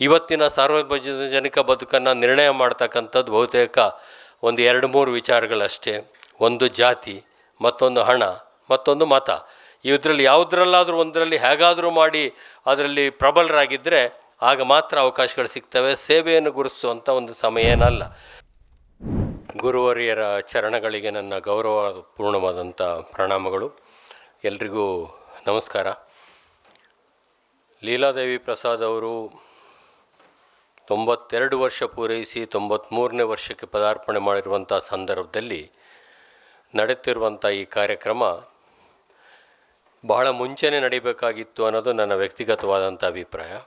ಇವತ್ತಿನ ಸಾರ್ವಜನಿಕ ಬದುಕನ್ನು ನಿರ್ಣಯ ಮಾಡ್ತಕ್ಕಂಥದ್ದು ಬಹುತೇಕ ಒಂದು ಎರಡು ಮೂರು ವಿಚಾರಗಳಷ್ಟೇ. ಒಂದು ಜಾತಿ, ಮತ್ತೊಂದು ಹಣ, ಮತ್ತೊಂದು ಮತ. ಇದರಲ್ಲಿ ಯಾವುದ್ರಲ್ಲಾದರೂ ಒಂದರಲ್ಲಿ ಹೇಗಾದರೂ ಮಾಡಿ ಅದರಲ್ಲಿ ಪ್ರಬಲರಾಗಿದ್ದರೆ ಆಗ ಮಾತ್ರ ಅವಕಾಶಗಳು ಸಿಗ್ತವೆ. ಸೇವೆಯನ್ನು ಗುರುತಿಸುವಂಥ ಒಂದು ಸಮಯ ಏನಲ್ಲ. ಗುರುವರಿಯರ ಚರಣಗಳಿಗೆ ನನ್ನ ಗೌರವ ಪೂರ್ಣವಾದಂಥ ಪ್ರಣಾಮಗಳು. ಎಲ್ರಿಗೂ ನಮಸ್ಕಾರ. ಲೀಲಾದೇವಿ ಪ್ರಸಾದ್ ಅವರು ತೊಂಬತ್ತೆರಡು ವರ್ಷ ಪೂರೈಸಿ ತೊಂಬತ್ತ್ಮೂರನೇ ವರ್ಷಕ್ಕೆ ಪದಾರ್ಪಣೆ ಮಾಡಿರುವಂಥ ಸಂದರ್ಭದಲ್ಲಿ ನಡೆಯುತ್ತಿರುವಂಥ ಈ ಕಾರ್ಯಕ್ರಮ ಬಹಳ ಮುಂಚೆನೇ ನಡಿಬೇಕಾಗಿತ್ತು ಅನ್ನೋದು ನನ್ನ ವ್ಯಕ್ತಿಗತವಾದಂಥ ಅಭಿಪ್ರಾಯ.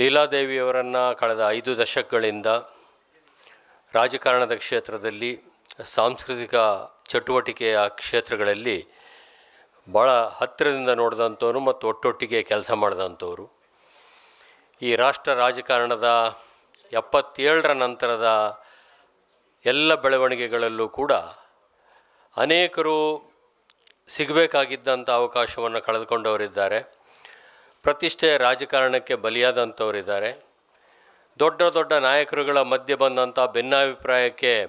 ಲೀಲಾದೇವಿಯವರನ್ನು ಕಳೆದ ಐದು ದಶಕಗಳಿಂದ ರಾಜಕಾರಣದ ಕ್ಷೇತ್ರದಲ್ಲಿ, ಸಾಂಸ್ಕೃತಿಕ ಚಟುವಟಿಕೆಯ ಕ್ಷೇತ್ರಗಳಲ್ಲಿ ಭಾಳ ಹತ್ತಿರದಿಂದ ನೋಡಿದಂಥವ್ರು ಮತ್ತು ಒಟ್ಟೊಟ್ಟಿಗೆ ಕೆಲಸ ಮಾಡಿದಂಥವ್ರು. ಈ ರಾಷ್ಟ್ರ ರಾಜಕಾರಣದ ಎಪ್ಪತ್ತೇಳರ ನಂತರದ ಎಲ್ಲ ಬೆಳವಣಿಗೆಗಳಲ್ಲೂ ಕೂಡ ಅನೇಕರು ಸಿಗಬೇಕಾಗಿದ್ದಂಥ ಅವಕಾಶವನ್ನು ಕಳೆದುಕೊಂಡವರಿದ್ದಾರೆ. ಪ್ರತಿಷ್ಠೆ ರಾಜಕಾರಣಕ್ಕೆ ಬಲಿಯಾದಂಥವರಿದ್ದಾರೆ. ದೊಡ್ಡ ದೊಡ್ಡ ನಾಯಕರುಗಳ ಮಧ್ಯೆ ಬಂದಂಥ ಭಿನ್ನಾಭಿಪ್ರಾಯಕ್ಕೆ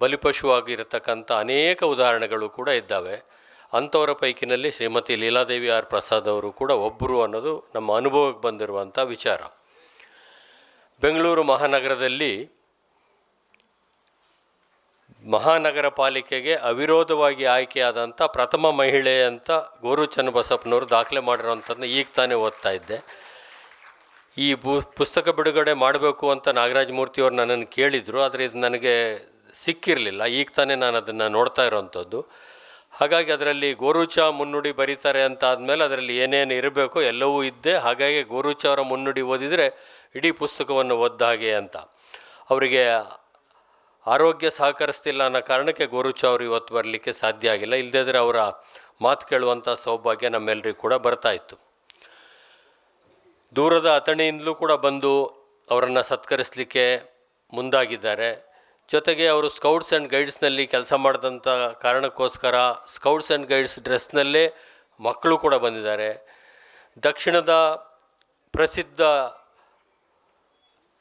ಬಲಿಪಶುವಾಗಿರತಕ್ಕಂಥ ಅನೇಕ ಉದಾಹರಣೆಗಳು ಕೂಡ ಇದ್ದಾವೆ. ಅಂಥವರ ಪೈಕಿನಲ್ಲಿ ಶ್ರೀಮತಿ ಲೀಲಾದೇವಿ ಆರ್ ಪ್ರಸಾದ್ ಅವರು ಕೂಡ ಒಬ್ಬರು ಅನ್ನೋದು ನಮ್ಮ ಅನುಭವಕ್ಕೆ ಬಂದಿರುವಂಥ ವಿಚಾರ. ಬೆಂಗಳೂರು ಮಹಾನಗರದಲ್ಲಿ ಮಹಾನಗರ ಪಾಲಿಕೆಗೆ ಅವಿರೋಧವಾಗಿ ಆಯ್ಕೆಯಾದಂಥ ಪ್ರಥಮ ಮಹಿಳೆ ಅಂತ ಗೋರು ಚನ್ನಬಸಪ್ಪನವರು ದಾಖಲೆ ಮಾಡಿರೋಂಥದ್ದು ಈಗ ತಾನೇ ಓದ್ತಾ ಇದ್ದೆ. ಈ ಬು ಪುಸ್ತಕ ಬಿಡುಗಡೆ ಮಾಡಬೇಕು ಅಂತ ನಾಗರಾಜ ಮೂರ್ತಿಯವರು ನನ್ನನ್ನು ಕೇಳಿದರು, ಆದರೆ ಇದು ನನಗೆ ಸಿಕ್ಕಿರಲಿಲ್ಲ. ಈಗ ತಾನೇ ನಾನು ಅದನ್ನು ನೋಡ್ತಾ ಇರೋವಂಥದ್ದು. ಹಾಗಾಗಿ ಅದರಲ್ಲಿ ಗೋರುಚ ಮುನ್ನುಡಿ ಬರೀತಾರೆ ಅಂತ ಆದಮೇಲೆ ಅದರಲ್ಲಿ ಏನೇನು ಇರಬೇಕು ಎಲ್ಲವೂ ಇದ್ದೆ ಹಾಗಾಗಿ ಗೋರುಚ ಅವರ ಮುನ್ನುಡಿ ಓದಿದರೆ ಇಡೀ ಪುಸ್ತಕವನ್ನು ಓದ್ದ ಹಾಗೆ ಅಂತ. ಅವರಿಗೆ ಆರೋಗ್ಯ ಸಹಕರಿಸ್ತಿಲ್ಲ ಅನ್ನೋ ಕಾರಣಕ್ಕೆ ಗೋರುಚ ಅವರು ಇವತ್ತು ಬರಲಿಕ್ಕೆ ಸಾಧ್ಯ ಆಗಿಲ್ಲ. ಇಲ್ಲದಿದ್ದರೆ ಅವರ ಮಾತು ಕೇಳುವಂಥ ಸೌಭಾಗ್ಯ ನಮ್ಮೆಲ್ಲರಿಗೂ ಕೂಡ ಬರ್ತಾ ಇತ್ತು. ದೂರದ ಅಥಣಿಯಿಂದಲೂ ಕೂಡ ಬಂದು ಅವರನ್ನು ಸತ್ಕರಿಸಲಿಕ್ಕೆ ಮುಂದಾಗಿದ್ದಾರೆ. ಜೊತೆಗೆ ಅವರು ಸ್ಕೌಟ್ಸ್ ಆ್ಯಂಡ್ ಗೈಡ್ಸ್ನಲ್ಲಿ ಕೆಲಸ ಮಾಡಿದಂಥ ಕಾರಣಕ್ಕೋಸ್ಕರ ಸ್ಕೌಟ್ಸ್ ಆ್ಯಂಡ್ ಗೈಡ್ಸ್ ಡ್ರೆಸ್ನಲ್ಲೇ ಮಕ್ಕಳು ಕೂಡ ಬಂದಿದ್ದಾರೆ. ದಕ್ಷಿಣದ ಪ್ರಸಿದ್ಧ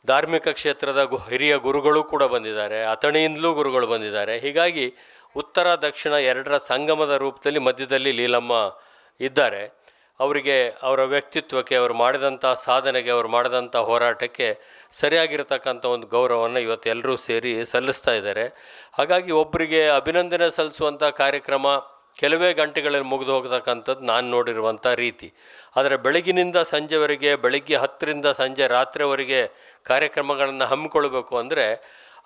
ಧಾರ್ಮಿಕ ಕ್ಷೇತ್ರದ ಗು, ಹಿರಿಯ ಗುರುಗಳು ಕೂಡ ಬಂದಿದ್ದಾರೆ. ಅಥಣಿಯಿಂದಲೂ ಗುರುಗಳು ಬಂದಿದ್ದಾರೆ. ಹೀಗಾಗಿ ಉತ್ತರ ದಕ್ಷಿಣ ಎರಡರ ಸಂಗಮದ ರೂಪದಲ್ಲಿ ಮಧ್ಯದಲ್ಲಿ ಲೀಲಮ್ಮ ಇದ್ದಾರೆ. ಅವರಿಗೆ ಅವರ ವ್ಯಕ್ತಿತ್ವಕ್ಕೆ, ಅವರು ಮಾಡಿದಂಥ ಸಾಧನೆಗೆ, ಅವರು ಮಾಡಿದಂಥ ಹೋರಾಟಕ್ಕೆ ಸರಿಯಾಗಿರತಕ್ಕಂಥ ಒಂದು ಗೌರವವನ್ನು ಇವತ್ತು ಎಲ್ಲರೂ ಸೇರಿ ಸಲ್ಲಿಸ್ತಾ ಇದ್ದಾರೆ. ಹಾಗಾಗಿ ಒಬ್ಬರಿಗೆ ಅಭಿನಂದನೆ ಸಲ್ಲಿಸುವಂಥ ಕಾರ್ಯಕ್ರಮ ಕೆಲವೇ ಗಂಟೆಗಳಲ್ಲಿ ಮುಗಿದು ಹೋಗ್ತಕ್ಕಂಥದ್ದು ನಾನು ನೋಡಿರುವಂಥ ರೀತಿ. ಆದರೆ ಬೆಳಗಿನಿಂದ ಸಂಜೆವರೆಗೆ, ಬೆಳಗ್ಗೆ ಹತ್ತರಿಂದ ಸಂಜೆ ರಾತ್ರಿವರೆಗೆ ಕಾರ್ಯಕ್ರಮಗಳನ್ನು ಹಮ್ಮಿಕೊಳ್ಬೇಕು ಅಂದರೆ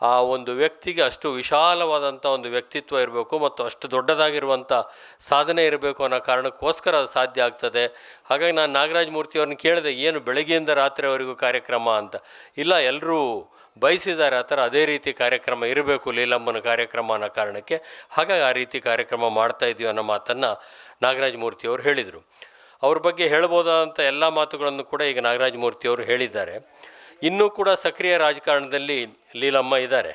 ಆ ಒಂದು ವ್ಯಕ್ತಿಗೆ ಅಷ್ಟು ವಿಶಾಲವಾದಂಥ ಒಂದು ವ್ಯಕ್ತಿತ್ವ ಇರಬೇಕು ಮತ್ತು ಅಷ್ಟು ದೊಡ್ಡದಾಗಿರುವಂಥ ಸಾಧನೆ ಇರಬೇಕು ಅನ್ನೋ ಕಾರಣಕ್ಕೋಸ್ಕರ ಅದು ಸಾಧ್ಯ ಆಗ್ತದೆ. ಹಾಗಾಗಿ ನಾನು ನಾಗರಾಜ್ ಮೂರ್ತಿಯವ್ರನ್ನ ಕೇಳಿದೆ, ಏನು ಬೆಳಗ್ಗೆಯಿಂದ ರಾತ್ರಿವರೆಗೂ ಕಾರ್ಯಕ್ರಮ ಅಂತ. ಇಲ್ಲ, ಎಲ್ಲರೂ ಬಯಸಿದ್ದಾರೆ ಆ ಥರ ಅದೇ ರೀತಿ ಕಾರ್ಯಕ್ರಮ ಇರಬೇಕು, ಲೀಲಮ್ಮನ ಕಾರ್ಯಕ್ರಮ ಅನ್ನೋ ಕಾರಣಕ್ಕೆ. ಹಾಗಾಗಿ ಆ ರೀತಿ ಕಾರ್ಯಕ್ರಮ ಮಾಡ್ತಾ ಇದ್ದೀವಿ ಅನ್ನೋ ಮಾತನ್ನು ನಾಗರಾಜ ಮೂರ್ತಿಯವರು ಹೇಳಿದರು. ಅವ್ರ ಬಗ್ಗೆ ಹೇಳ್ಬೋದಾದಂಥ ಎಲ್ಲ ಮಾತುಗಳನ್ನು ಕೂಡ ಈಗ ನಾಗರಾಜ ಮೂರ್ತಿಯವರು ಹೇಳಿದ್ದಾರೆ. ಇನ್ನೂ ಕೂಡ ಸಕ್ರಿಯ ರಾಜಕಾರಣದಲ್ಲಿ ಲೀಲಮ್ಮ ಇದ್ದಾರೆ.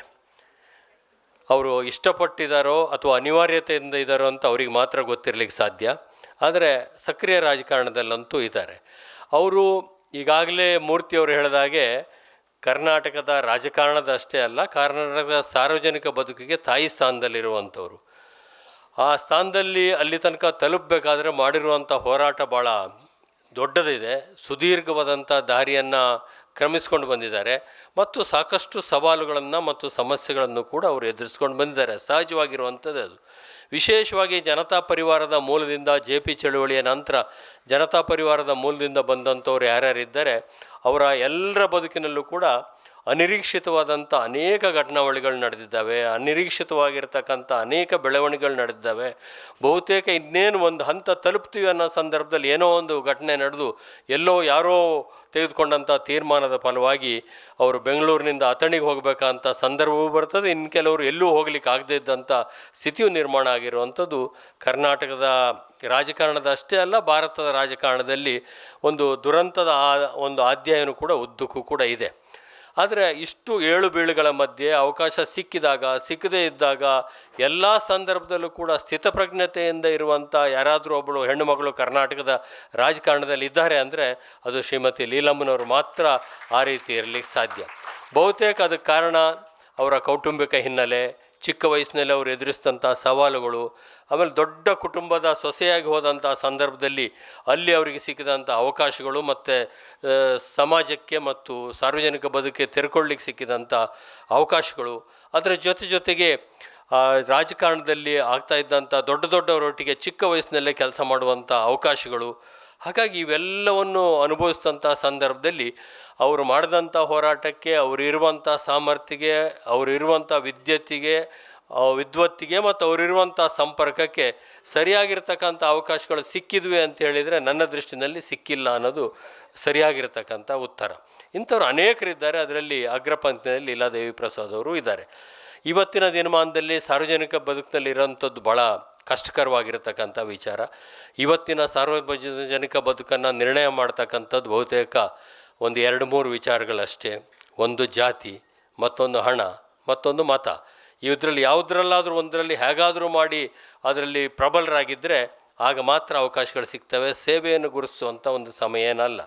ಅವರು ಇಷ್ಟಪಟ್ಟಿದ್ದಾರೋ ಅಥವಾ ಅನಿವಾರ್ಯತೆಯಿಂದ ಇದ್ದಾರೋ ಅಂತ ಅವರಿಗೆ ಮಾತ್ರ ಗೊತ್ತಿರಲಿಕ್ಕೆ ಸಾಧ್ಯ. ಆದರೆ ಸಕ್ರಿಯ ರಾಜಕಾರಣದಲ್ಲಂತೂ ಇದ್ದಾರೆ. ಅವರು ಈಗಾಗಲೇ ಮೂರ್ತಿಯವರು ಹೇಳಿದಾಗೆ ಕರ್ನಾಟಕದ ರಾಜಕಾರಣದ ಅಷ್ಟೇ ಅಲ್ಲ, ಕರ್ನಾಟಕದ ಸಾರ್ವಜನಿಕ ಬದುಕಿಗೆ ತಾಯಿ ಸ್ಥಾನದಲ್ಲಿರುವಂಥವ್ರು. ಆ ಸ್ಥಾನದಲ್ಲಿ ಅಲ್ಲಿ ತನಕ ತಲುಪಬೇಕಾದ್ರೆ ಮಾಡಿರುವಂಥ ಹೋರಾಟ ಭಾಳ ದೊಡ್ಡದಿದೆ. ಸುದೀರ್ಘವಾದಂಥ ದಾರಿಯನ್ನು ಕ್ರಮಿಸ್ಕೊಂಡು ಬಂದಿದ್ದಾರೆ. ಮತ್ತು ಸಾಕಷ್ಟು ಸವಾಲುಗಳನ್ನು ಮತ್ತು ಸಮಸ್ಯೆಗಳನ್ನು ಕೂಡ ಅವರು ಎದುರಿಸ್ಕೊಂಡು ಬಂದಿದ್ದಾರೆ. ಸಹಜವಾಗಿರುವಂಥದ್ದು ಅದು. ವಿಶೇಷವಾಗಿ ಜನತಾ ಪರಿವಾರದ ಮೂಲದಿಂದ ಜೆ ಪಿ ಚಳುವಳಿಯ ನಂತರ ಜನತಾ ಪರಿವಾರದ ಮೂಲದಿಂದ ಬಂದಂಥವ್ರು ಯಾರ್ಯಾರಿದ್ದಾರೆ, ಅವರ ಎಲ್ಲರ ಬದುಕಿನಲ್ಲೂ ಕೂಡ ಅನಿರೀಕ್ಷಿತವಾದಂಥ ಅನೇಕ ಘಟನಾವಳಿಗಳು ನಡೆದಿದ್ದಾವೆ. ಅನಿರೀಕ್ಷಿತವಾಗಿರ್ತಕ್ಕಂಥ ಅನೇಕ ಬೆಳವಣಿಗೆಗಳು ನಡೆದಿದ್ದಾವೆ. ಬಹುತೇಕ ಇನ್ನೇನು ಒಂದು ಹಂತ ತಲುಪ್ತೀವಿ ಅನ್ನೋ ಸಂದರ್ಭದಲ್ಲಿ ಏನೋ ಒಂದು ಘಟನೆ ನಡೆದು ಎಲ್ಲೋ ಯಾರೋ ತೆಗೆದುಕೊಂಡಂಥ ತೀರ್ಮಾನದ ಫಲವಾಗಿ ಅವರು ಬೆಂಗಳೂರಿನಿಂದ ಅಥಣಿಗೆ ಹೋಗಬೇಕಂತ ಸಂದರ್ಭವೂ ಬರ್ತದೆ. ಇನ್ನು ಕೆಲವರು ಎಲ್ಲೂ ಹೋಗಲಿಕ್ಕೆ ಆಗದೇ ಇದ್ದಂಥ ಸ್ಥಿತಿಯು ನಿರ್ಮಾಣ ಆಗಿರುವಂಥದ್ದು ಕರ್ನಾಟಕದ ರಾಜಕಾರಣದ ಅಷ್ಟೇ ಅಲ್ಲ, ಭಾರತದ ರಾಜಕಾರಣದಲ್ಲಿ ಒಂದು ದುರಂತದ ಆ ಒಂದು ಅಧ್ಯಾಯನೂ ಕೂಡ ಉದ್ದಕ್ಕೂ ಕೂಡ ಇದೆ. ಆದರೆ ಇಷ್ಟು ಏಳು ಬೀಳುಗಳ ಮಧ್ಯೆ ಅವಕಾಶ ಸಿಕ್ಕಿದಾಗ, ಸಿಕ್ಕದೇ ಇದ್ದಾಗ ಎಲ್ಲ ಸಂದರ್ಭದಲ್ಲೂ ಕೂಡ ಸ್ಥಿತಪ್ರಜ್ಞತೆಯಿಂದ ಇರುವಂಥ ಯಾರಾದರೂ ಒಬ್ಬಳು ಹೆಣ್ಣುಮಗಳು ಕರ್ನಾಟಕದ ರಾಜಕಾರಣದಲ್ಲಿ ಇದ್ದಾರೆ ಅಂದರೆ ಅದು ಶ್ರೀಮತಿ ಲೀಲಮ್ಮನವರು ಮಾತ್ರ ಆ ರೀತಿ ಇರಲಿಕ್ಕೆ ಸಾಧ್ಯ. ಬಹುತೇಕ ಅದಕ್ಕೆ ಕಾರಣ ಅವರ ಕೌಟುಂಬಿಕ ಹಿನ್ನೆಲೆ, ಚಿಕ್ಕ ವಯಸ್ಸಿನಲ್ಲಿ ಅವರು ಎದುರಿಸಿದಂಥ ಸವಾಲುಗಳು ಆಮೇಲೆ ದೊಡ್ಡ ಕುಟುಂಬದ ಸೊಸೆಯಾಗಿ ಹೋದಂಥ ಸಂದರ್ಭದಲ್ಲಿ ಅಲ್ಲಿ ಅವರಿಗೆ ಸಿಕ್ಕಿದಂಥ ಅವಕಾಶಗಳು ಮತ್ತು ಸಮಾಜಕ್ಕೆ ಮತ್ತು ಸಾರ್ವಜನಿಕ ಬದುಕಿಗೆ ತೆರೆಕೊಳ್ಳಿಕ್ಕೆ ಸಿಕ್ಕಿದಂಥ ಅವಕಾಶಗಳು. ಅದರ ಜೊತೆ ಜೊತೆಗೆ ರಾಜಕಾರಣದಲ್ಲಿ ಆಗ್ತಾ ಇದ್ದಂಥ ದೊಡ್ಡ ದೊಡ್ಡವರೊಟ್ಟಿಗೆ ಚಿಕ್ಕ ವಯಸ್ಸಿನಲ್ಲೇ ಕೆಲಸ ಮಾಡುವಂಥ ಅವಕಾಶಗಳು. ಹಾಗಾಗಿ ಇವೆಲ್ಲವನ್ನು ಅನುಭವಿಸಿದಂಥ ಸಂದರ್ಭದಲ್ಲಿ ಅವರು ಮಾಡಿದಂಥ ಹೋರಾಟಕ್ಕೆ ಅವರಿರುವಂಥ ಸಾಮರ್ಥ್ಯಗೆ ಅವರಿರುವಂಥ ವಿದ್ಯತೆಗೆ ವಿದ್ವತ್ತಿಗೆ ಮತ್ತು ಅವರಿರುವಂಥ ಸಂಪರ್ಕಕ್ಕೆ ಸರಿಯಾಗಿರ್ತಕ್ಕಂಥ ಅವಕಾಶಗಳು ಸಿಕ್ಕಿದ್ವಿ ಅಂತ ಹೇಳಿದರೆ ನನ್ನ ದೃಷ್ಟಿನಲ್ಲಿ ಸಿಕ್ಕಿಲ್ಲ ಅನ್ನೋದು ಸರಿಯಾಗಿರ್ತಕ್ಕಂಥ ಉತ್ತರ. ಇಂಥವ್ರು ಅನೇಕರಿದ್ದಾರೆ, ಅದರಲ್ಲಿ ಅಗ್ರಪಂಕ್ತಿನಲ್ಲಿ ಲೀಲಾದೇವಿ ಪ್ರಸಾದ್ ಅವರು ಇದ್ದಾರೆ. ಇವತ್ತಿನ ದಿನಮಾನದಲ್ಲಿ ಸಾರ್ವಜನಿಕ ಬದುಕಿನಲ್ಲಿ ಇರೋಂಥದ್ದು ಭಾಳ ಕಷ್ಟಕರವಾಗಿರತಕ್ಕಂಥ ವಿಚಾರ. ಇವತ್ತಿನ ಸಾರ್ವಜನಿಕ ಬದುಕನ್ನು ನಿರ್ಣಯ ಮಾಡ್ತಕ್ಕಂಥದ್ದು ಬಹುತೇಕ ಒಂದು ಎರಡು ಮೂರು ವಿಚಾರಗಳಷ್ಟೇ. ಒಂದು ಜಾತಿ, ಮತ್ತೊಂದು ಹಣ, ಮತ್ತೊಂದು ಮತ. ಇದರಲ್ಲಿ ಯಾವುದ್ರಲ್ಲಾದರೂ ಒಂದರಲ್ಲಿ ಹೇಗಾದರೂ ಮಾಡಿ ಅದರಲ್ಲಿ ಪ್ರಬಲರಾಗಿದ್ದರೆ ಆಗ ಮಾತ್ರ ಅವಕಾಶಗಳು ಸಿಗ್ತವೆ. ಸೇವೆಯನ್ನು ಗುರುತಿಸುವಂಥ ಒಂದು ಸಮಯ ಏನಲ್ಲ.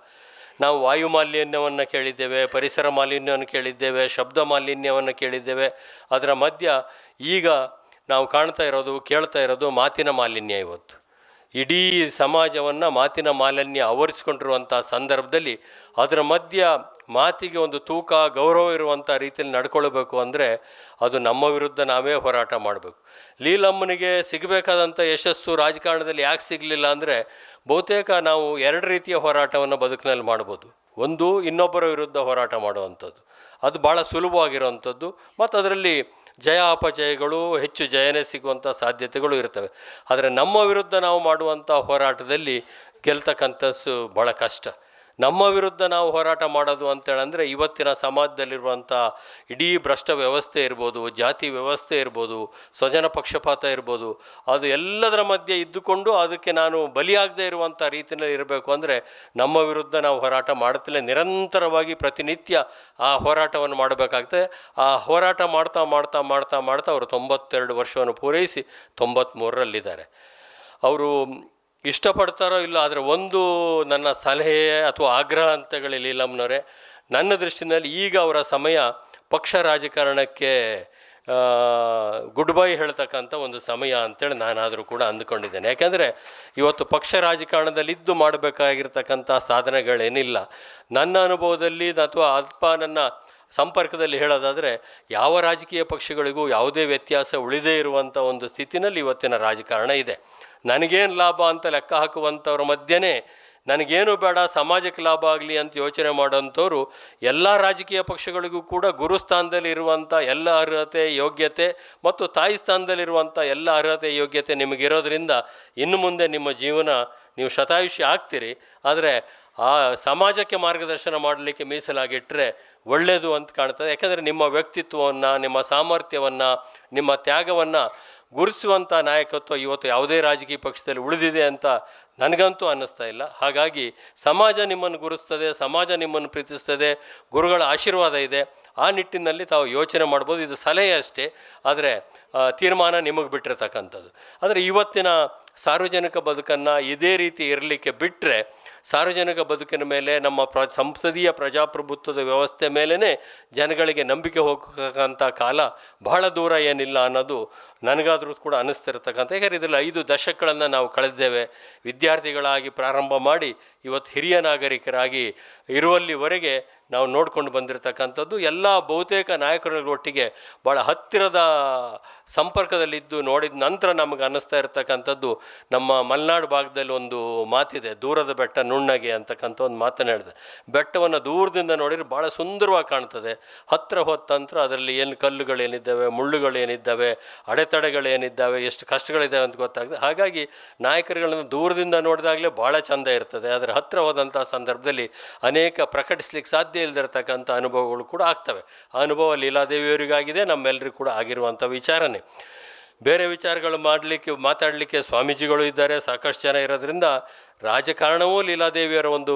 ನಾವು ವಾಯು ಮಾಲಿನ್ಯವನ್ನು ಕೇಳಿದ್ದೇವೆ, ಪರಿಸರ ಮಾಲಿನ್ಯವನ್ನು ಕೇಳಿದ್ದೇವೆ, ಶಬ್ದ ಮಾಲಿನ್ಯವನ್ನು ಕೇಳಿದ್ದೇವೆ. ಅದರ ಮಧ್ಯ ಈಗ ನಾವು ಕಾಣ್ತಾ ಇರೋದು, ಕೇಳ್ತಾ ಇರೋದು ಮಾತಿನ ಮಾಲಿನ್ಯ ಇವತ್ತು. ಇಡೀ ಸಮಾಜವನ್ನು ಮಾತಿನ ಮಾಲಿನ್ಯ ಆವರಿಸಿಕೊಂಡಿರುವಂಥ ಸಂದರ್ಭದಲ್ಲಿ ಅದರ ಮಧ್ಯ ಮಾತಿಗೆ ಒಂದು ತೂಕ, ಗೌರವ ಇರುವಂಥ ರೀತಿಯಲ್ಲಿ ನಡ್ಕೊಳ್ಬೇಕು ಅಂದರೆ ಅದು ನಮ್ಮ ವಿರುದ್ಧ ನಾವೇ ಹೋರಾಟ ಮಾಡಬೇಕು. ಲೀಲಮ್ಮನಿಗೆ ಸಿಗಬೇಕಾದಂಥ ಯಶಸ್ಸು ರಾಜಕಾರಣದಲ್ಲಿ ಯಾಕೆ ಸಿಗಲಿಲ್ಲ ಅಂದರೆ ಬಹುತೇಕ ನಾವು ಎರಡು ರೀತಿಯ ಹೋರಾಟವನ್ನು ಬದುಕಿನಲ್ಲಿ ಮಾಡ್ಬೋದು. ಒಂದು ಇನ್ನೊಬ್ಬರ ವಿರುದ್ಧ ಹೋರಾಟ ಮಾಡುವಂಥದ್ದು. ಅದು ಭಾಳ ಸುಲಭವಾಗಿರುವಂಥದ್ದು. ಮತ್ತು ಅದರಲ್ಲಿ ಜಯ ಅಪಜಯಗಳು ಹೆಚ್ಚು ಜಯನೇ ಸಿಗುವಂಥ ಸಾಧ್ಯತೆಗಳು ಇರ್ತವೆ. ಆದರೆ ನಮ್ಮ ವಿರುದ್ಧ ನಾವು ಮಾಡುವಂಥ ಹೋರಾಟದಲ್ಲಿ ಗೆಲ್ತಕ್ಕಂಥದ್ದು ಭಾಳ ಕಷ್ಟ. ನಮ್ಮ ವಿರುದ್ಧ ನಾವು ಹೋರಾಟ ಮಾಡೋದು ಅಂತೇಳಂದರೆ ಇವತ್ತಿನ ಸಮಾಜದಲ್ಲಿರುವಂಥ ಇಡೀ ಭ್ರಷ್ಟ ವ್ಯವಸ್ಥೆ ಇರ್ಬೋದು, ಜಾತಿ ವ್ಯವಸ್ಥೆ ಇರ್ಬೋದು, ಸ್ವಜನ ಪಕ್ಷಪಾತ ಇರ್ಬೋದು, ಅದು ಎಲ್ಲದರ ಮಧ್ಯೆ ಇದ್ದುಕೊಂಡು ಅದಕ್ಕೆ ನಾನು ಬಲಿಯಾಗದೇ ಇರುವಂಥ ರೀತಿಯಲ್ಲಿ ಇರಬೇಕು ಅಂದರೆ ನಮ್ಮ ವಿರುದ್ಧ ನಾವು ಹೋರಾಟ ಮಾಡುತ್ತಲೇ ನಿರಂತರವಾಗಿ ಪ್ರತಿನಿತ್ಯ ಆ ಹೋರಾಟವನ್ನು ಮಾಡಬೇಕಾಗ್ತದೆ. ಆ ಹೋರಾಟ ಮಾಡ್ತಾ ಮಾಡ್ತಾ ಮಾಡ್ತಾ ಮಾಡ್ತಾ ಅವರು ತೊಂಬತ್ತೆರಡು ವರ್ಷವನ್ನು ಪೂರೈಸಿ ತೊಂಬತ್ತ್ಮೂರರಲ್ಲಿದ್ದಾರೆ ಅವರು ಇಷ್ಟಪಡ್ತಾರೋ ಇಲ್ಲ, ಆದರೆ ಒಂದು ನನ್ನ ಸಲಹೆ ಅಥವಾ ಆಗ್ರಹ ಅಂತೇಳಿ ಲೀಲಮ್ನವರೇ, ನನ್ನ ದೃಷ್ಟಿನಲ್ಲಿ ಈಗ ಅವರ ಸಮಯ ಪಕ್ಷ ರಾಜಕಾರಣಕ್ಕೆ ಗುಡ್ ಬೈ ಹೇಳ್ತಕ್ಕಂಥ ಒಂದು ಸಮಯ ಅಂತೇಳಿ ನಾನಾದರೂ ಕೂಡ ಅಂದುಕೊಂಡಿದ್ದೇನೆ. ಯಾಕೆಂದರೆ ಇವತ್ತು ಪಕ್ಷ ರಾಜಕಾರಣದಲ್ಲಿದ್ದು ಮಾಡಬೇಕಾಗಿರ್ತಕ್ಕಂಥ ಸಾಧನೆಗಳೇನಿಲ್ಲ. ನನ್ನ ಅನುಭವದಲ್ಲಿ ಅಥವಾ ಅಲ್ಪ ನನ್ನ ಸಂಪರ್ಕದಲ್ಲಿ ಹೇಳೋದಾದರೆ ಯಾವ ರಾಜಕೀಯ ಪಕ್ಷಗಳಿಗೂ ಯಾವುದೇ ವ್ಯತ್ಯಾಸ ಉಳಿದೇ ಇರುವಂಥ ಒಂದು ಸ್ಥಿತಿನಲ್ಲಿ ಇವತ್ತಿನ ರಾಜಕಾರಣ ಇದೆ. ನನಗೇನು ಲಾಭ ಅಂತ ಲೆಕ್ಕ ಹಾಕುವಂಥವ್ರ ಮಧ್ಯೆನೇ ನನಗೇನು ಬೇಡ, ಸಮಾಜಕ್ಕೆ ಲಾಭ ಆಗಲಿ ಅಂತ ಯೋಚನೆ ಮಾಡೋಂಥವ್ರು ಎಲ್ಲ ರಾಜಕೀಯ ಪಕ್ಷಗಳಿಗೂ ಕೂಡ ಗುರುಸ್ಥಾನದಲ್ಲಿ ಇರುವಂಥ ಎಲ್ಲ ಅರ್ಹತೆ, ಯೋಗ್ಯತೆ ಮತ್ತು ತಾಯಿ ಸ್ಥಾನದಲ್ಲಿರುವಂಥ ಎಲ್ಲ ಅರ್ಹತೆ, ಯೋಗ್ಯತೆ ನಿಮಗಿರೋದ್ರಿಂದ ಇನ್ನು ಮುಂದೆ ನಿಮ್ಮ ಜೀವನ ನೀವು ಶತಾಯುಷಿ ಆಗ್ತೀರಿ. ಆದರೆ ಆ ಸಮಾಜಕ್ಕೆ ಮಾರ್ಗದರ್ಶನ ಮಾಡಲಿಕ್ಕೆ ಮೀಸಲಾಗಿಟ್ಟರೆ ಒಳ್ಳೆಯದು ಅಂತ ಕಾಣ್ತದೆ. ಯಾಕಂದರೆ ನಿಮ್ಮ ವ್ಯಕ್ತಿತ್ವವನ್ನು, ನಿಮ್ಮ ಸಾಮರ್ಥ್ಯವನ್ನು, ನಿಮ್ಮ ತ್ಯಾಗವನ್ನು ಗುರುಸುವಂಥ ನಾಯಕತ್ವ ಇವತ್ತು ಯಾವುದೇ ರಾಜಕೀಯ ಪಕ್ಷದಲ್ಲಿ ಉಳಿದಿದೆ ಅಂತ ನನಗಂತೂ ಅನ್ನಿಸ್ತಾ ಇಲ್ಲ. ಹಾಗಾಗಿ ಸಮಾಜ ನಿಮ್ಮನ್ನು ಗುರುಸ್ತದೆ ಸಮಾಜ ನಿಮ್ಮನ್ನು ಪ್ರೀತಿಸ್ತದೆ, ಗುರುಗಳ ಆಶೀರ್ವಾದ ಇದೆ. ಆ ನಿಟ್ಟಿನಲ್ಲಿ ತಾವು ಯೋಚನೆ ಮಾಡ್ಬೋದು. ಇದು ಸಲಹೆ ಅಷ್ಟೇ. ಆದರೆ ತೀರ್ಮಾನ ನಿಮಗೆ ಬಿಟ್ಟಿರ್ತಕ್ಕಂಥದ್ದು. ಆದರೆ ಇವತ್ತಿನ ಸಾರ್ವಜನಿಕ ಬದುಕನ್ನು ಇದೇ ರೀತಿ ಇರಲಿಕ್ಕೆ ಬಿಟ್ಟರೆ ಸಾರ್ವಜನಿಕ ಬದುಕಿನ ಮೇಲೆ ನಮ್ಮ ಪ್ರ, ಸಂಸದೀಯ ಪ್ರಜಾಪ್ರಭುತ್ವದ ವ್ಯವಸ್ಥೆ ಮೇಲೇ ಜನಗಳಿಗೆ ನಂಬಿಕೆ ಹೋಗತಕ್ಕಂಥ ಕಾಲ ಬಹಳ ದೂರ ಏನಿಲ್ಲ ಅನ್ನೋದು ನನಗಾದರೂ ಕೂಡ ಅನ್ನಿಸ್ತಿರ್ತಕ್ಕಂಥ ಯಾಕಂದರೆ ಇದರಲ್ಲಿ ಐದು ದಶಕಗಳನ್ನು ನಾವು ಕಳೆದಿದ್ದೇವೆ. ವಿದ್ಯಾರ್ಥಿಗಳಾಗಿ ಪ್ರಾರಂಭ ಮಾಡಿ ಇವತ್ತು ಹಿರಿಯ ನಾಗರಿಕರಾಗಿ ಇರುವಲ್ಲಿವರೆಗೆ ನಾವು ನೋಡ್ಕೊಂಡು ಬಂದಿರತಕ್ಕಂಥದ್ದು ಎಲ್ಲ ಬಹುತೇಕ ನಾಯಕರುಗಳೊಟ್ಟಿಗೆ ಭಾಳ ಹತ್ತಿರದ ಸಂಪರ್ಕದಲ್ಲಿದ್ದು ನೋಡಿದ ನಂತರ ನಮಗೆ ಅನ್ನಿಸ್ತಾ ಇರತಕ್ಕಂಥದ್ದು ನಮ್ಮ ಮಲೆನಾಡು ಭಾಗದಲ್ಲಿ ಒಂದು ಮಾತಿದೆ, ದೂರದ ಬೆಟ್ಟ ನುಣ್ಣಗೆ ಅಂತಕ್ಕಂಥ ಒಂದು ಮಾತನ್ನು ಹೇಳಿದೆ. ಬೆಟ್ಟವನ್ನು ದೂರದಿಂದ ನೋಡಿದರೆ ಭಾಳ ಸುಂದರವಾಗಿ ಕಾಣ್ತದೆ. ಹತ್ತಿರ ಹೊತ್ತಂತ್ರ ಅದರಲ್ಲಿ ಏನು ಕಲ್ಲುಗಳೇನಿದ್ದಾವೆ, ಮುಳ್ಳುಗಳೇನಿದ್ದಾವೆ, ಅಡೆತಡೆಗಳೇನಿದ್ದಾವೆ, ಎಷ್ಟು ಕಷ್ಟಗಳಿದ್ದಾವೆ ಅಂತ ಗೊತ್ತಾಗ್ತದೆ. ಹಾಗಾಗಿ ನಾಯಕರುಗಳನ್ನು ದೂರದಿಂದ ನೋಡಿದಾಗಲೇ ಭಾಳ ಚೆಂದ ಇರ್ತದೆ. ಆದರೆ ಹತ್ತಿರ ಹೋದಂಥ ಸಂದರ್ಭದಲ್ಲಿ ಅನೇಕ ಪ್ರಕಟಿಸ್ಲಿಕ್ಕೆ ಸಾಧ್ಯ ಇಲ್ಲದಿರತಕ್ಕಂಥ ಅನುಭವಗಳು ಕೂಡ ಆಗ್ತವೆ. ಆ ಅನುಭವ ಲೀಲಾದೇವಿಯವರಿಗಾಗಿದೆ ನಮ್ಮೆಲ್ಲರಿಗೂ ಕೂಡ ಆಗಿರುವಂಥ ವಿಚಾರನೇ. ಬೇರೆ ವಿಚಾರಗಳು ಮಾಡಲಿಕ್ಕೆ, ಮಾತಾಡಲಿಕ್ಕೆ ಸ್ವಾಮೀಜಿಗಳು ಇದ್ದಾರೆ, ಸಾಕಷ್ಟು ಜನ ಇರೋದ್ರಿಂದ ರಾಜಕಾರಣವೂ ಲೀಲಾದೇವಿಯರ ಒಂದು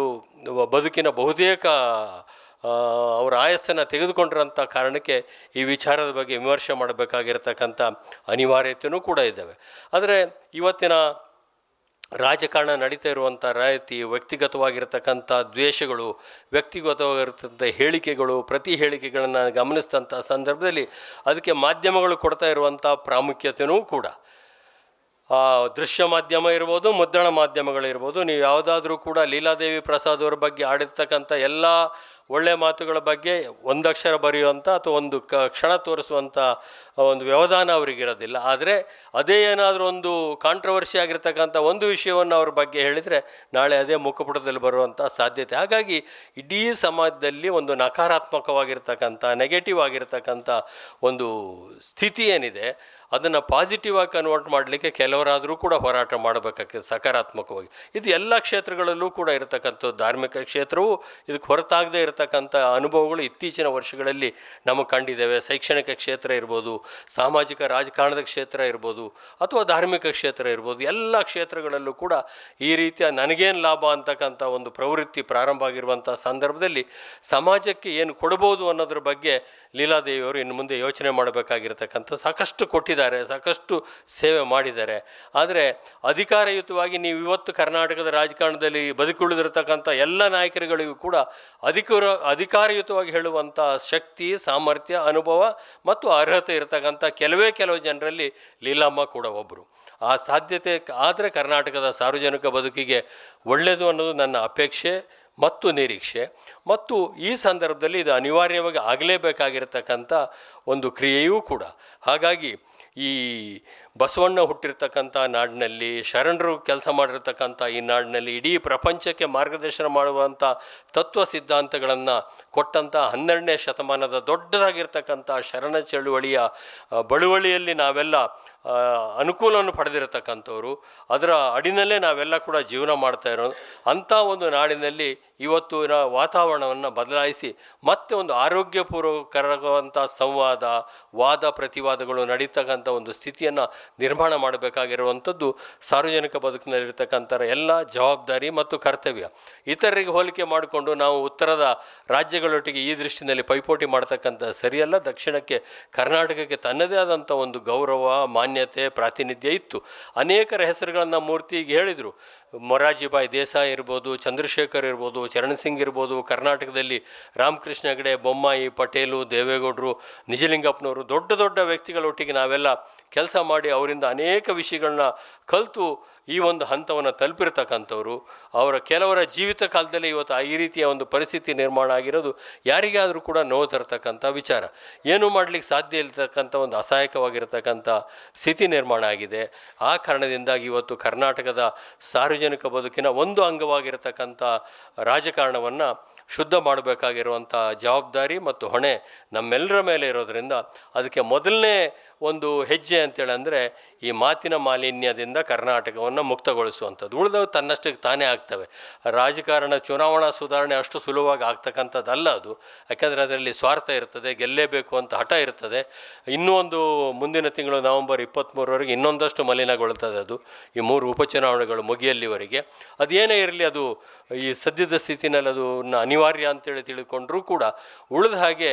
ಬದುಕಿನ ಬಹುತೇಕ ಅವರ ಆಯಸ್ಸನ್ನು ತೆಗೆದುಕೊಂಡಿರೋಂಥ ಕಾರಣಕ್ಕೆ ಈ ವಿಚಾರದ ಬಗ್ಗೆ ವಿಮರ್ಶೆ ಮಾಡಬೇಕಾಗಿರ್ತಕ್ಕಂಥ ಅನಿವಾರ್ಯತೆಯೂ ಕೂಡ ಇದ್ದಾವೆ. ಆದರೆ ಇವತ್ತಿನ ರಾಜಕಾರಣ ನಡೀತಾ ಇರುವಂಥ ರಾಯತಿ ವ್ಯಕ್ತಿಗತವಾಗಿರ್ತಕ್ಕಂಥ ದ್ವೇಷಗಳು, ವ್ಯಕ್ತಿಗತವಾಗಿರ್ತಕ್ಕಂಥ ಹೇಳಿಕೆಗಳು, ಪ್ರತಿ ಹೇಳಿಕೆಗಳನ್ನು ಗಮನಿಸಿದಂಥ ಸಂದರ್ಭದಲ್ಲಿ ಅದಕ್ಕೆ ಮಾಧ್ಯಮಗಳು ಕೊಡ್ತಾ ಇರುವಂಥ ಪ್ರಾಮುಖ್ಯತೆಯೂ ಕೂಡ. ದೃಶ್ಯ ಮಾಧ್ಯಮ ಇರ್ಬೋದು, ಮುದ್ರಣ ಮಾಧ್ಯಮಗಳಿರ್ಬೋದು, ನೀವು ಯಾವುದಾದ್ರೂ ಕೂಡ ಲೀಲಾದೇವಿ ಪ್ರಸಾದ್ ಅವರ ಬಗ್ಗೆ ಆಡಿರ್ತಕ್ಕಂಥ ಎಲ್ಲ ಒಳ್ಳೆ ಮಾತುಗಳ ಬಗ್ಗೆ ಒಂದಕ್ಷರ ಬರೆಯುವಂಥ ಅಥವಾ ಒಂದು ಕ, ಕ್ಷಣ ತೋರಿಸುವಂಥ ಒಂದು ವ್ಯವಧಾನ ಅವರಿಗಿರೋದಿಲ್ಲ. ಆದರೆ ಅದೇ ಏನಾದರೂ ಒಂದು ಕಾಂಟ್ರವರ್ಸಿ ಆಗಿರ್ತಕ್ಕಂಥ ಒಂದು ವಿಷಯವನ್ನು ಅವ್ರ ಬಗ್ಗೆ ಹೇಳಿದರೆ ನಾಳೆ ಅದೇ ಮುಖಪುಟದಲ್ಲಿ ಬರುವಂಥ ಸಾಧ್ಯತೆ. ಹಾಗಾಗಿ ಇಡೀ ಸಮಾಜದಲ್ಲಿ ಒಂದು ನಕಾರಾತ್ಮಕವಾಗಿರ್ತಕ್ಕಂಥ ನೆಗೆಟಿವ್ ಆಗಿರ್ತಕ್ಕಂಥ ಒಂದು ಸ್ಥಿತಿ ಏನಿದೆ ಅದನ್ನು ಪಾಸಿಟಿವ್ ಆಗಿ ಕನ್ವರ್ಟ್ ಮಾಡಲಿಕ್ಕೆ ಕೆಲವರಾದರೂ ಕೂಡ ಹೋರಾಟ ಮಾಡಬೇಕಾಗ್ತದೆ, ಸಕಾರಾತ್ಮಕವಾಗಿ. ಇದು ಎಲ್ಲ ಕ್ಷೇತ್ರಗಳಲ್ಲೂ ಕೂಡ ಇರತಕ್ಕಂಥ ಧಾರ್ಮಿಕ ಕ್ಷೇತ್ರವು ಇದಕ್ಕೆ ಹೊರತಾಗದೇ ಇರತಕ್ಕಂಥ ಅನುಭವಗಳು ಇತ್ತೀಚಿನ ವರ್ಷಗಳಲ್ಲಿ ನಮಗೆ ಕಂಡಿದ್ದೇವೆ. ಶೈಕ್ಷಣಿಕ ಕ್ಷೇತ್ರ ಇರ್ಬೋದು, ಸಾಮಾಜಿಕ ರಾಜಕಾರಣದ ಕ್ಷೇತ್ರ ಇರ್ಬೋದು, ಅಥವಾ ಧಾರ್ಮಿಕ ಕ್ಷೇತ್ರ ಇರ್ಬೋದು, ಎಲ್ಲ ಕ್ಷೇತ್ರಗಳಲ್ಲೂ ಕೂಡ ಈ ರೀತಿಯ ನನಗೇನು ಲಾಭ ಅಂತಕ್ಕಂಥ ಒಂದು ಪ್ರವೃತ್ತಿ ಪ್ರಾರಂಭ ಆಗಿರುವಂಥ ಸಂದರ್ಭದಲ್ಲಿ ಸಮಾಜಕ್ಕೆ ಏನು ಕೊಡ್ಬೋದು ಅನ್ನೋದ್ರ ಬಗ್ಗೆ ಲೀಲಾದೇವಿಯವರು ಇನ್ನು ಮುಂದೆ ಯೋಚನೆ ಮಾಡಬೇಕಾಗಿರ್ತಕ್ಕಂಥ ಸಾಕಷ್ಟು ಕೊಟ್ಟಿದ್ದಾರೆ. ಸಾಕಷ್ಟು ಸೇವೆ ಮಾಡಿದ್ದಾರೆ. ಆದರೆ ಅಧಿಕಾರಯುತವಾಗಿ ನೀವು ಇವತ್ತು ಕರ್ನಾಟಕದ ರಾಜಕಾರಣದಲ್ಲಿ ಬದುಕುಳಿದಿರತಕ್ಕಂಥ ಎಲ್ಲ ನಾಯಕರುಗಳಿಗೂ ಕೂಡ ಅಧಿಕಾರ ಅಧಿಕಾರಯುತವಾಗಿ ಹೇಳುವಂಥ ಶಕ್ತಿ, ಸಾಮರ್ಥ್ಯ, ಅನುಭವ ಮತ್ತು ಅರ್ಹತೆ ಇರತಕ್ಕಂಥ ಕೆಲವೇ ಕೆಲವು ಜನರಲ್ಲಿ ಲೀಲಮ್ಮ ಕೂಡ ಒಬ್ಬರು. ಆ ಸಾಧ್ಯತೆ ಆದರೆ ಕರ್ನಾಟಕದ ಸಾರ್ವಜನಿಕ ಬದುಕಿಗೆ ಒಳ್ಳೆಯದು ಅನ್ನೋದು ನನ್ನ ಅಪೇಕ್ಷೆ ಮತ್ತು ನಿರೀಕ್ಷೆ. ಮತ್ತು ಈ ಸಂದರ್ಭದಲ್ಲಿ ಇದು ಅನಿವಾರ್ಯವಾಗಿ ಆಗಲೇಬೇಕಾಗಿರತಕ್ಕಂಥ ಒಂದು ಕ್ರಿಯೆಯೂ ಕೂಡ. ಹಾಗಾಗಿ ಈ ಬಸವಣ್ಣ ಹುಟ್ಟಿರ್ತಕ್ಕಂಥ ನಾಡಿನಲ್ಲಿ, ಶರಣರು ಕೆಲಸ ಮಾಡಿರ್ತಕ್ಕಂಥ ಈ ನಾಡಿನಲ್ಲಿ ಇಡೀ ಪ್ರಪಂಚಕ್ಕೆ ಮಾರ್ಗದರ್ಶನ ಮಾಡುವಂಥ ತತ್ವ ಸಿದ್ಧಾಂತಗಳನ್ನು ಕೊಟ್ಟಂಥ ಹನ್ನೆರಡನೇ ಶತಮಾನದ ದೊಡ್ಡದಾಗಿರ್ತಕ್ಕಂಥ ಶರಣ ಚಳುವಳಿಯ ಬಳುವಳಿಯಲ್ಲಿ ನಾವೆಲ್ಲ ಅನುಕೂಲವನ್ನು ಪಡೆದಿರತಕ್ಕಂಥವ್ರು. ಅದರ ಅಡಿನಲ್ಲೇ ನಾವೆಲ್ಲ ಕೂಡ ಜೀವನ ಮಾಡ್ತಾ ಇರೋದು ಅಂಥ ಒಂದು ನಾಡಿನಲ್ಲಿ ಇವತ್ತು ವಾತಾವರಣವನ್ನು ಬದಲಾಯಿಸಿ ಮತ್ತೆ ಒಂದು ಆರೋಗ್ಯಪೂರ್ವಕರವಾದಂಥ ಸಂವಾದ, ವಾದ ಪ್ರತಿವಾದಗಳು ನಡೀತಕ್ಕಂಥ ಒಂದು ಸ್ಥಿತಿಯನ್ನು ನಿರ್ಮಾಣ ಮಾಡಬೇಕಾಗಿರುವಂಥದ್ದು ಸಾರ್ವಜನಿಕ ಬದುಕಿನಲ್ಲಿರ್ತಕ್ಕಂಥ ಎಲ್ಲ ಜವಾಬ್ದಾರಿ ಮತ್ತು ಕರ್ತವ್ಯ. ಇತರರಿಗೆ ಹೋಲಿಕೆ ಮಾಡಿಕೊಂಡು ನಾವು ಉತ್ತರದ ರಾಜ್ಯಗಳೊಟ್ಟಿಗೆ ಈ ದೃಷ್ಟಿನಲ್ಲಿ ಪೈಪೋಟಿ ಮಾಡ್ತಕ್ಕಂಥ ಸರಿಯಲ್ಲ. ದಕ್ಷಿಣಕ್ಕೆ ಕರ್ನಾಟಕಕ್ಕೆ ತನ್ನದೇ ಆದಂಥ ಒಂದು ಗೌರವ ಮಾನ್ಯತೆ, ಪ್ರಾತಿನಿಧ್ಯ ಇತ್ತು. ಅನೇಕರ ಹೆಸರುಗಳನ್ನು ಮೂರ್ತಿಗೆ ಹೇಳಿದರು. ಮೊರಾಜಿಬಾಯಿ ದೇಸಾಯಿ ಇರ್ಬೋದು, ಚಂದ್ರಶೇಖರ್ ಇರ್ಬೋದು, ಚರಣ್ ಸಿಂಗ್ ಇರ್ಬೋದು, ಕರ್ನಾಟಕದಲ್ಲಿ ರಾಮಕೃಷ್ಣ ಹೆಗಡೆ, ಬೊಮ್ಮಾಯಿ, ಪಟೇಲು, ದೇವೇಗೌಡರು, ನಿಜಲಿಂಗಪ್ಪನವರು ದೊಡ್ಡ ದೊಡ್ಡ ವ್ಯಕ್ತಿಗಳೊಟ್ಟಿಗೆ ನಾವೆಲ್ಲ ಕೆಲಸ ಮಾಡಿ ಅವರಿಂದ ಅನೇಕ ವಿಷಯಗಳನ್ನ ಕಲಿತು ಈ ಒಂದು ಹಂತವನ್ನು ತಲುಪಿರ್ತಕ್ಕಂಥವ್ರು, ಅವರ ಕೆಲವರ ಜೀವಿತ ಕಾಲದಲ್ಲಿ ಇವತ್ತು ಈ ರೀತಿಯ ಒಂದು ಪರಿಸ್ಥಿತಿ ನಿರ್ಮಾಣ ಆಗಿರೋದು ಯಾರಿಗಾದರೂ ಕೂಡ ನೋವು ತರತಕ್ಕಂಥ ವಿಚಾರ. ಏನು ಮಾಡಲಿಕ್ಕೆ ಸಾಧ್ಯ ಇಲ್ಲತಕ್ಕಂಥ ಒಂದು ಅಸಹಾಯಕವಾಗಿರತಕ್ಕಂಥ ಸ್ಥಿತಿ ನಿರ್ಮಾಣ ಆಗಿದೆ. ಆ ಕಾರಣದಿಂದಾಗಿ ಇವತ್ತು ಕರ್ನಾಟಕದ ಸಾರ್ವಜನಿಕ ಬದುಕಿನ ಒಂದು ಅಂಗವಾಗಿರತಕ್ಕಂಥ ರಾಜಕಾರಣವನ್ನು ಶುದ್ಧ ಮಾಡಬೇಕಾಗಿರುವಂಥ ಜವಾಬ್ದಾರಿ ಮತ್ತು ಹೊಣೆ ನಮ್ಮೆಲ್ಲರ ಮೇಲೆ ಇರೋದರಿಂದ ಅದಕ್ಕೆ ಮೊದಲನೇ ಒಂದು ಹೆಜ್ಜೆ ಅಂತೇಳಿ ಅಂದರೆ ಈ ಮಾತಿನ ಮಾಲಿನ್ಯದಿಂದ ಕರ್ನಾಟಕವನ್ನು ಮುಕ್ತಗೊಳಿಸುವಂಥದ್ದು. ಉಳಿದವು ತನ್ನಷ್ಟಕ್ಕೆ ತಾನೇ ಆಗ್ತವೆ. ರಾಜಕಾರಣ ಚುನಾವಣಾ ಸುಧಾರಣೆ ಅಷ್ಟು ಸುಲಭವಾಗಿ ಆಗ್ತಕ್ಕಂಥದ್ದಲ್ಲ ಅದು. ಯಾಕೆಂದರೆ ಅದರಲ್ಲಿ ಸ್ವಾರ್ಥ ಇರ್ತದೆ, ಗೆಲ್ಲೇಬೇಕು ಅಂತ ಹಠ ಇರ್ತದೆ. ಇನ್ನೂ ಮುಂದಿನ ತಿಂಗಳು ನವೆಂಬರ್ ಇಪ್ಪತ್ತ್ಮೂರವರೆಗೆ ಇನ್ನೊಂದಷ್ಟು ಮಲಿನಗೊಳ್ತದೆ ಅದು. ಈ ಮೂರು ಉಪಚುನಾವಣೆಗಳು ಮುಗಿಯಲ್ಲಿವರೆಗೆ. ಅದೇನೇ ಇರಲಿ ಅದು ಈ ಸದ್ಯದ ಸ್ಥಿತಿನಲ್ಲಿ ಅದು ಅನಿವಾರ್ಯ ಅಂತೇಳಿ ತಿಳ್ಕೊಂಡ್ರೂ ಕೂಡ ಉಳಿದ ಹಾಗೆ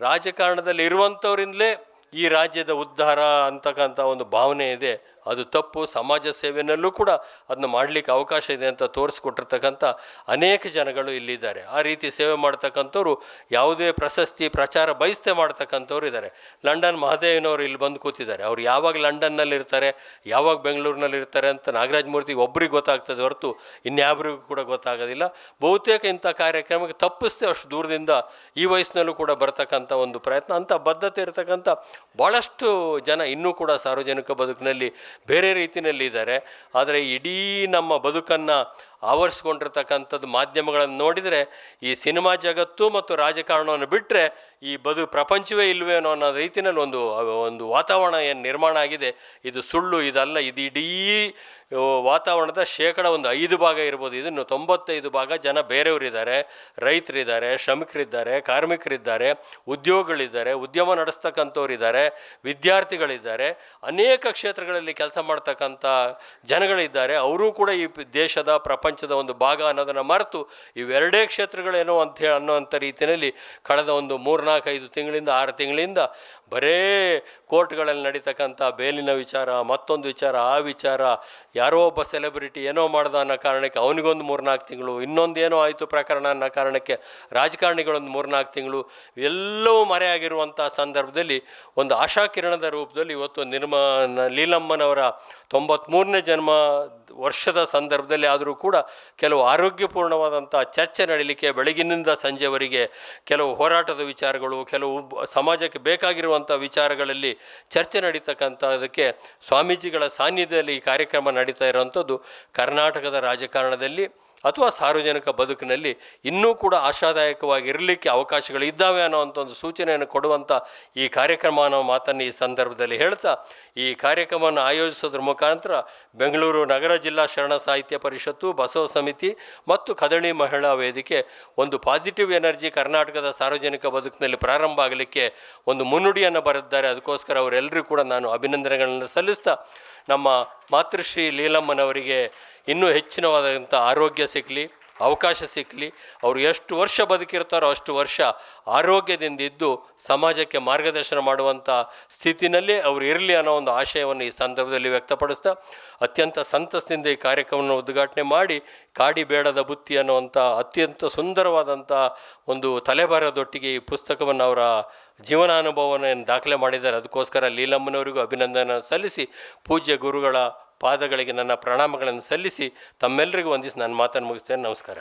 ರಾಜಕಾರಣದಲ್ಲಿ ಇರುವಂಥವರಿಂದಲೇ ಈ ರಾಜ್ಯದ ಉದ್ಧಾರ ಅಂತಕ್ಕಂಥ ಒಂದು ಭಾವನೆ ಇದೆ. ಅದು ತಪ್ಪು, ಸಮಾಜ ಸೇವೆಯಲ್ಲೂ ಕೂಡ ಅದನ್ನ ಮಾಡಲಿಕ್ಕೆ ಅವಕಾಶ ಇದೆ ಅಂತ ತೋರಿಸ್ಕೊಟ್ಟಿರ್ತಕ್ಕಂಥ ಅನೇಕ ಜನಗಳು ಇಲ್ಲಿದ್ದಾರೆ. ಆ ರೀತಿ ಸೇವೆ ಮಾಡ್ತಕ್ಕಂಥವ್ರು ಯಾವುದೇ ಪ್ರಶಸ್ತಿ, ಪ್ರಚಾರ ಬಯಸ್ತೆ ಮಾಡ್ತಕ್ಕಂಥವ್ರು ಇದ್ದಾರೆ. ಲಂಡನ್ ಮಹಾದೇವನವರು ಇಲ್ಲಿ ಬಂದು ಕೂತಿದ್ದಾರೆ. ಅವ್ರು ಯಾವಾಗ ಲಂಡನ್ನಲ್ಲಿ ಇರ್ತಾರೆ ಯಾವಾಗ ಬೆಂಗಳೂರಿನಲ್ಲಿ ಇರ್ತಾರೆ ಅಂತ ನಾಗರಾಜ ಮೂರ್ತಿ ಒಬ್ರಿಗೆ ಗೊತ್ತಾಗ್ತದೆ ಹೊರತು ಇನ್ಯಾಬ್ರಿಗೂ ಕೂಡ ಗೊತ್ತಾಗೋದಿಲ್ಲ. ಬಹುತೇಕ ಇಂಥ ಕಾರ್ಯಕ್ರಮಕ್ಕೆ ತಪ್ಪಿಸ್ತೆ ಅಷ್ಟು ದೂರದಿಂದ ಈ ವಯಸ್ಸಿನಲ್ಲೂ ಕೂಡ ಬರ್ತಕ್ಕಂಥ ಒಂದು ಪ್ರಯತ್ನ. ಅಂಥ ಬದ್ಧತೆ ಇರತಕ್ಕಂಥ ಭಾಳಷ್ಟು ಜನ ಇನ್ನೂ ಕೂಡ ಸಾರ್ವಜನಿಕ ಬದುಕಿನಲ್ಲಿ ಬೇರೆ ರೀತಿಯಲ್ಲಿ ಇದ್ದಾರೆ ಆದರೆ ಇಡೀ ನಮ್ಮ ಬದುಕನ್ನು ಆವರಿಸ್ಕೊಂಡಿರ್ತಕ್ಕಂಥದ್ದು ಮಾಧ್ಯಮಗಳನ್ನು ನೋಡಿದರೆ ಈ ಸಿನಿಮಾ ಜಗತ್ತು ಮತ್ತು ರಾಜಕಾರಣವನ್ನು ಬಿಟ್ಟರೆ ಈ ಬದು ಪ್ರಪಂಚವೇ ಇಲ್ವೇನೋ ಅನ್ನೋ ರೀತಿಯಲ್ಲಿ ಒಂದು ಒಂದು ವಾತಾವರಣ ಏನು ನಿರ್ಮಾಣ ಆಗಿದೆ. ಇದು ಸುಳ್ಳು, ಇದಲ್ಲ, ಇದು ಇಡೀ ವಾತಾವರಣದ ಶೇಕಡ ಒಂದು ಐದು ಭಾಗ ಇರ್ಬೋದು. ಇದನ್ನು ತೊಂಬತ್ತೈದು ಭಾಗ ಜನ ಬೇರೆಯವರಿದ್ದಾರೆ. ರೈತರಿದ್ದಾರೆ, ಶ್ರಮಿಕರಿದ್ದಾರೆ, ಕಾರ್ಮಿಕರಿದ್ದಾರೆ, ಉದ್ಯೋಗಗಳಿದ್ದಾರೆ, ಉದ್ಯಮ ನಡೆಸ್ತಕ್ಕಂಥವ್ರಿದ್ದಾರೆ, ವಿದ್ಯಾರ್ಥಿಗಳಿದ್ದಾರೆ. ಅನೇಕ ಕ್ಷೇತ್ರಗಳಲ್ಲಿ ಕೆಲಸ ಮಾಡ್ತಕ್ಕಂಥ ಜನಗಳಿದ್ದಾರೆ. ಅವರೂ ಕೂಡ ಈ ದೇಶದ, ಪ್ರಪಂಚದ ಒಂದು ಭಾಗ ಅನ್ನೋದನ್ನು ಮರೆತು ಇವೆರಡೇ ಕ್ಷೇತ್ರಗಳೇನೋ ಅಂತ ಹೇಳಿ ಅನ್ನೋಂಥ ರೀತಿಯಲ್ಲಿ ಕಳೆದ ಒಂದು ಮೂರ್ನಾಲ್ಕೈದು ತಿಂಗಳಿಂದ, ಆರು ತಿಂಗಳಿಂದ ಬರೇ ಕೋರ್ಟ್ಗಳಲ್ಲಿ ನಡೀತಕ್ಕಂಥ ಬೇಲಿನ ವಿಚಾರ, ಮತ್ತೊಂದು ವಿಚಾರ, ಆ ವಿಚಾರ, ಯಾರೋ ಒಬ್ಬ ಸೆಲೆಬ್ರಿಟಿ ಏನೋ ಮಾಡ್ದ ಅನ್ನೋ ಕಾರಣಕ್ಕೆ ಅವನಿಗೊಂದು ಮೂರ್ನಾಲ್ಕು ತಿಂಗಳು, ಇನ್ನೊಂದು ಏನೋ ಆಯಿತು ಪ್ರಕರಣ ಅನ್ನೋ ಕಾರಣಕ್ಕೆ ರಾಜಕಾರಣಿಗಳೊಂದು ಮೂರ್ನಾಲ್ಕು ತಿಂಗಳು ಎಲ್ಲವೂ ಮರೆಯಾಗಿರುವಂಥ ಸಂದರ್ಭದಲ್ಲಿ ಒಂದು ಆಶಾಕಿರಣದ ರೂಪದಲ್ಲಿ ಇವತ್ತು ನಿರ್ಮ, ಲೀಲಮ್ಮನವರ ತೊಂಬತ್ತ್ಮೂರನೇ ಜನ್ಮ ವರ್ಷದ ಸಂದರ್ಭದಲ್ಲಿ ಆದರೂ ಕೂಡ ಕೆಲವು ಆರೋಗ್ಯಪೂರ್ಣವಾದಂಥ ಚರ್ಚೆ ನಡೀಲಿಕ್ಕೆ ಬೆಳಗಿನಿಂದ ಸಂಜೆವರೆಗೆ ಕೆಲವು ಹೋರಾಟದ ವಿಚಾರಗಳು, ಕೆಲವು ಸಮಾಜಕ್ಕೆ ಬೇಕಾಗಿರುವಂಥ ವಿಚಾರಗಳಲ್ಲಿ ಚರ್ಚೆ ನಡೀತಕ್ಕಂಥದಕ್ಕೆ ಸ್ವಾಮೀಜಿಗಳ ಸಾನ್ನಿಧ್ಯದಲ್ಲಿ ಈ ಕಾರ್ಯಕ್ರಮ ನಡೀತಾ ಇರುವಂಥದ್ದು ಕರ್ನಾಟಕದ ರಾಜಕಾರಣದಲ್ಲಿ. ಅಥವಾ ಸಾರ್ವಜನಿಕ ಬದುಕಿನಲ್ಲಿ ಇನ್ನೂ ಕೂಡ ಆಶಾದಾಯಕವಾಗಿರಲಿಕ್ಕೆ ಅವಕಾಶಗಳು ಇದ್ದಾವೆ ಅನ್ನೋವಂಥ ಒಂದು ಸೂಚನೆಯನ್ನು ಕೊಡುವಂಥ ಈ ಕಾರ್ಯಕ್ರಮ ಅನ್ನೋ ಮಾತನ್ನು ಈ ಸಂದರ್ಭದಲ್ಲಿ ಹೇಳ್ತಾ, ಈ ಕಾರ್ಯಕ್ರಮವನ್ನು ಆಯೋಜಿಸೋದ್ರ ಮುಖಾಂತರ ಬೆಂಗಳೂರು ನಗರ ಜಿಲ್ಲಾ ಶರಣ ಸಾಹಿತ್ಯ ಪರಿಷತ್ತು, ಬಸವ ಸಮಿತಿ ಮತ್ತು ಕದಳಿ ಮಹಿಳಾ ವೇದಿಕೆ ಒಂದು ಪಾಸಿಟಿವ್ ಎನರ್ಜಿ ಕರ್ನಾಟಕದ ಸಾರ್ವಜನಿಕ ಬದುಕಿನಲ್ಲಿ ಪ್ರಾರಂಭ ಆಗಲಿಕ್ಕೆ ಒಂದು ಮುನ್ನುಡಿಯನ್ನು ಬರೆದಿದ್ದಾರೆ. ಅದಕ್ಕೋಸ್ಕರ ಅವರೆಲ್ಲರೂ ಕೂಡ ನಾನು ಅಭಿನಂದನೆಗಳನ್ನು ಸಲ್ಲಿಸ್ತಾ, ನಮ್ಮ ಮಾತೃಶ್ರೀ ಲೀಲಮ್ಮನವರಿಗೆ ಇನ್ನೂ ಹೆಚ್ಚಿನವಾದಂಥ ಆರೋಗ್ಯ ಸಿಕ್ಕಲಿ ಅವಕಾಶ ಸಿಕ್ಕಲಿ ಅವರು ಎಷ್ಟು ವರ್ಷ ಬದುಕಿರ್ತಾರೋ ಅಷ್ಟು ವರ್ಷ ಆರೋಗ್ಯದಿಂದ ಇದ್ದು ಸಮಾಜಕ್ಕೆ ಮಾರ್ಗದರ್ಶನ ಮಾಡುವಂಥ ಸ್ಥಿತಿನಲ್ಲಿ ಅವರು ಇರಲಿ ಅನ್ನೋ ಒಂದು ಆಶಯವನ್ನು ಈ ಸಂದರ್ಭದಲ್ಲಿ ವ್ಯಕ್ತಪಡಿಸ್ತಾ ಅತ್ಯಂತ ಸಂತಸದಿಂದ ಈ ಕಾರ್ಯಕ್ರಮವನ್ನು ಉದ್ಘಾಟನೆ ಮಾಡಿ ಕಾಡಿ ಬೇಡದ ಬುತ್ತಿ ಅನ್ನುವಂಥ ಅತ್ಯಂತ ಸುಂದರವಾದಂಥ ಒಂದು ತಲೆಬಾರದೊಟ್ಟಿಗೆ ಈ ಪುಸ್ತಕವನ್ನು ಅವರ ಜೀವನಾನುಭವವನ್ನು ಏನು ದಾಖಲೆ ಮಾಡಿದ್ದಾರೆ. ಅದಕ್ಕೋಸ್ಕರ ಲೀಲಮ್ಮನವರಿಗೂ ಅಭಿನಂದನೆ ಸಲ್ಲಿಸಿ ಪೂಜ್ಯ ಗುರುಗಳ ಪಾದಗಳಿಗೆ ನನ್ನ ಪ್ರಣಾಮಗಳನ್ನು ಸಲ್ಲಿಸಿ ತಮ್ಮೆಲ್ಲರಿಗೂ ವಂದಿಸಿ ನನ್ನ ಮಾತನ್ನು ಮುಗಿಸ್ತೇನೆ. ನಮಸ್ಕಾರ.